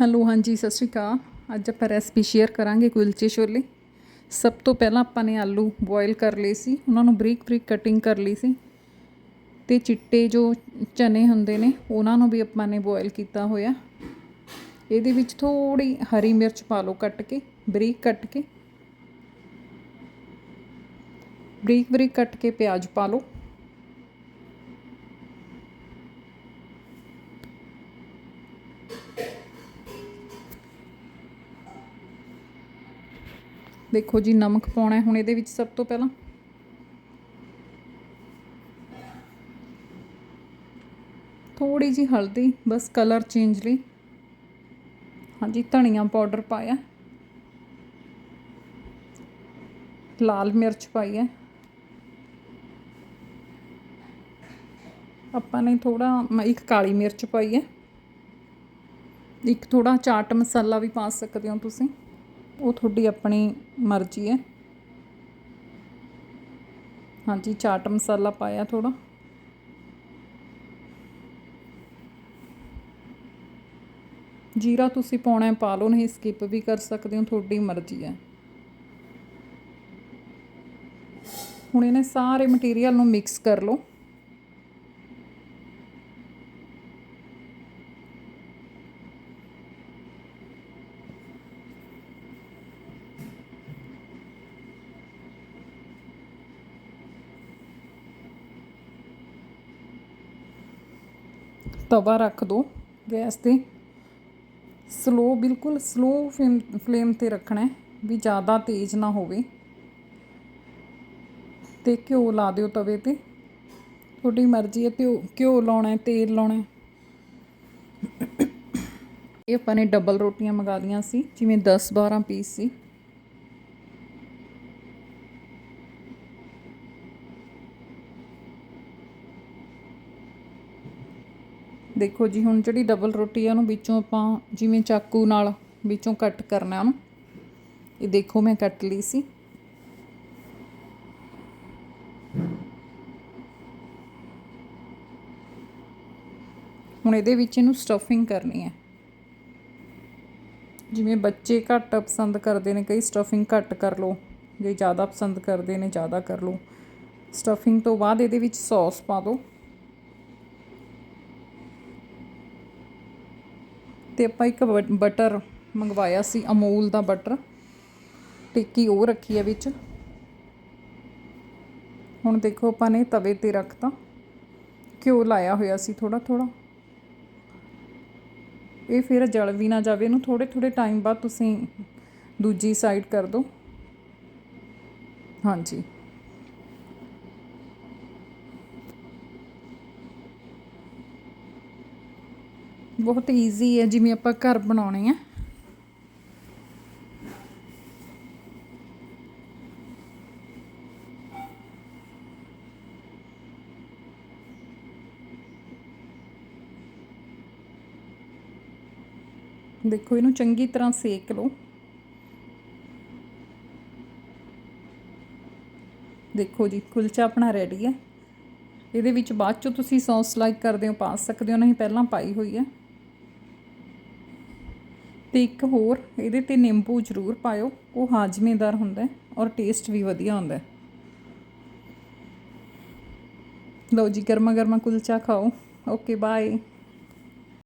Hello, ਹਾਂਜੀ, ਸਤਿ ਸ਼੍ਰੀ ਅਕਾਲ। ਅੱਜ ਆਪਾਂ ਰੈਸਪੀ ਸ਼ੇਅਰ ਕਰਾਂਗੇ ਕੁਲਚੇ ਛੋਲੇ। ਸਭ ਤੋਂ ਪਹਿਲਾਂ ਆਪਾਂ ਨੇ ਆਲੂ ਬੋਇਲ ਕਰ ਲਏ ਸੀ। ਉਹਨਾਂ ਨੂੰ ਬਰੀਕ ਬਰੀਕ ਕਟਿੰਗ ਕਰ ਲਈ ਸੀ। ਤੇ ਚਿੱਟੇ ਜੋ ਚਨੇ ਹੁੰਦੇ ਨੇ, ਉਹਨਾਂ ਨੂੰ ਵੀ ਆਪਾਂ ਨੇ ਬੋਇਲ ਕੀਤਾ ਹੋਇਆ। ਇਹਦੇ ਵਿੱਚ ਥੋੜੀ ਹਰੀ ਮਿਰਚ ਪਾ ਲਓ ਕੱਟ ਕੇ, ਬਰੀਕ ਕੱਟ ਕੇ। ਬਰੀਕ ਬਰੀਕ ਕੱਟ ਕੇ ਪਿਆਜ਼ ਪਾ ਲਓ। ਦੇਖੋ ਜੀ, ਨਮਕ ਪਾਉਣਾ ਹੁਣ ਇਹਦੇ ਵਿੱਚ ਸਭ ਤੋਂ ਪਹਿਲਾਂ। ਥੋੜੀ ਜੀ ਹਲਦੀ, ਬਸ ਕਲਰ ਚੇਂਜ ਲਈ। ਹਾਂਜੀ, ਧਨੀਆ ਪਾਊਡਰ ਪਾਇਆ। ਲਾਲ ਮਿਰਚ ਪਾਈ ਹੈ। ਆਪਾਂ ਨੇ ਥੋੜਾ ਇੱਕ ਕਾਲੀ ਮਿਰਚ ਪਾਈ ਹੈ। ਇੱਕ ਥੋੜਾ ਚਾਟ ਮਸਾਲਾ ਵੀ ਪਾ ਸਕਦੇ ਹੋ ਤੁਸੀਂ। ਉਹ ਤੁਹਾਡੀ ਆਪਣੀ ਮਰਜ਼ੀ ਹੈ। ਹਾਂਜੀ, ਚਾਟ ਮਸਾਲਾ ਪਾਇਆ ਥੋੜਾ ਜੀਰਾ ਤੁਸੀਂ ਪਾਉਣਾ ਪਾ ਲਓ, ਨਹੀਂ ਸਕਿਪ ਵੀ ਕਰ ਸਕਦੇ ਹੋ, ਤੁਹਾਡੀ ਮਰਜ਼ੀ ਹੈ। ਹੁਣ ਇਹਨੇ ਸਾਰੇ ਮਟੀਰੀਅਲ ਨੂੰ ਮਿਕਸ ਕਰ ਲਓ। ਤਵਾ ਰੱਖ ਦਿਓ ਗੈਸ ਤੇ। ਸਲੋ ਬਿਲਕੁਲ ਸਲੋ ਫਲੇਮ ਤੇ ਰੱਖਣਾ ਵੀ ਜ਼ਿਆਦਾ ਤੇਜ਼ ਨਾ ਹੋਵੇ। ਤੇ ਘਿਓ ਲਾ ਦਿਓ ਤਵੇ ਤੇ। ਤੁਹਾਡੀ ਮਰਜ਼ੀ ਹੈ ਤੇ ਘਿਓ ਲਾਉਣਾ ਤੇਲ ਲਾਉਣਾ ਇਹ ਆਪਾਂ ਨੇ ਡਬਲ ਰੋਟੀਆਂ ਮੰਗਾ ਲੀਆਂ ਸੀ, ਜਿਵੇਂ 10 12 ਪੀਸ ਸੀ। ਦੇਖੋ ਜੀ, ਹੁਣ ਜਿਹੜੀ ਡਬਲ ਰੋਟੀ ਆ, ਉਹਨੂੰ ਵਿੱਚੋਂ ਆਪਾਂ ਜਿਵੇਂ ਚਾਕੂ ਨਾਲ ਵਿੱਚੋਂ ਕੱਟ ਕਰਨਾ ਉਹਨੂੰ। ਇਹ ਦੇਖੋ ਮੈਂ ਕੱਟ ਲਈ ਸੀ। ਹੁਣ ਇਹਦੇ ਵਿੱਚ ਇਹਨੂੰ ਸਟਫਿੰਗ ਕਰਨੀ ਹੈ। ਜਿਵੇਂ ਬੱਚੇ ਘੱਟ ਪਸੰਦ ਕਰਦੇ ਨੇ, ਕਈ ਸਟਫਿੰਗ ਘੱਟ ਕਰ ਲਓ। ਜੇ ਜ਼ਿਆਦਾ ਪਸੰਦ ਕਰਦੇ ਨੇ, ਜ਼ਿਆਦਾ ਕਰ ਲਓ। ਸਟਫਿੰਗ ਤੋਂ ਬਾਅਦ ਇਹਦੇ ਵਿੱਚ ਸੌਸ ਪਾ ਦਿਓ। ਅਤੇ ਆਪਾਂ ਇੱਕ ਬਟਰ ਮੰਗਵਾਇਆ ਸੀ, ਅਮੂਲ ਦਾ ਬਟਰ। ਟਿੱਕੀ ਉਹ ਰੱਖੀ ਹੈ ਵਿੱਚ। ਹੁਣ ਦੇਖੋ ਆਪਾਂ ਨੇ ਤਵੇ ਤੇ ਰੱਖਤਾ। ਘਿਓ ਲਾਇਆ ਹੋਇਆ ਸੀ ਥੋੜਾ ਥੋੜਾ ਇਹ ਫਿਰ ਜਲ ਵੀ ਨਾ ਜਾਵੇ, ਇਹਨੂੰ ਥੋੜੇ ਥੋੜੇ ਟਾਈਮ ਬਾਅਦ ਤੁਸੀਂ ਦੂਜੀ ਸਾਈਡ ਕਰ ਦਿਓ ਹਾਂਜੀ। ਬਹੁਤ ਈਜ਼ੀ ਹੈ ਜਿਵੇਂ ਆਪਾਂ ਘਰ ਬਣਾਉਣੇ ਆ। ਦੇਖੋ, ਇਹਨੂੰ ਚੰਗੀ ਤਰ੍ਹਾਂ ਸੇਕ ਲਓ। ਦੇਖੋ ਜੀ, ਕੁਲਚਾ ਆਪਣਾ ਰੈਡੀ ਹੈ। ਇਹਦੇ ਵਿੱਚ ਬਾਅਦ ਚੋਂ ਤੁਸੀਂ ਸੌਸ ਲਾਈਕ ਕਰਦੇ ਹੋ, ਪਾ ਸਕਦੇ ਹੋ, ਨਹੀਂ, ਪਹਿਲਾਂ ਪਾਈ ਹੋਈ ਹੈ। ਤੇ ਇੱਕ ਹੋਰ, ਇਹਦੇ ਤੇ ਨਿੰਬੂ ਜ਼ਰੂਰ ਪਾਇਓ। ਉਹ ਹਾਜ਼ਮੇਦਾਰ ਹੁੰਦਾ ਔਰ ਟੇਸਟ ਵੀ ਵਧੀਆ ਹੁੰਦਾ ਲਓ ਜੀ ਗਰਮਾ ਗਰਮਾ ਕੁਲਚਾ ਖਾਓ। Okay bye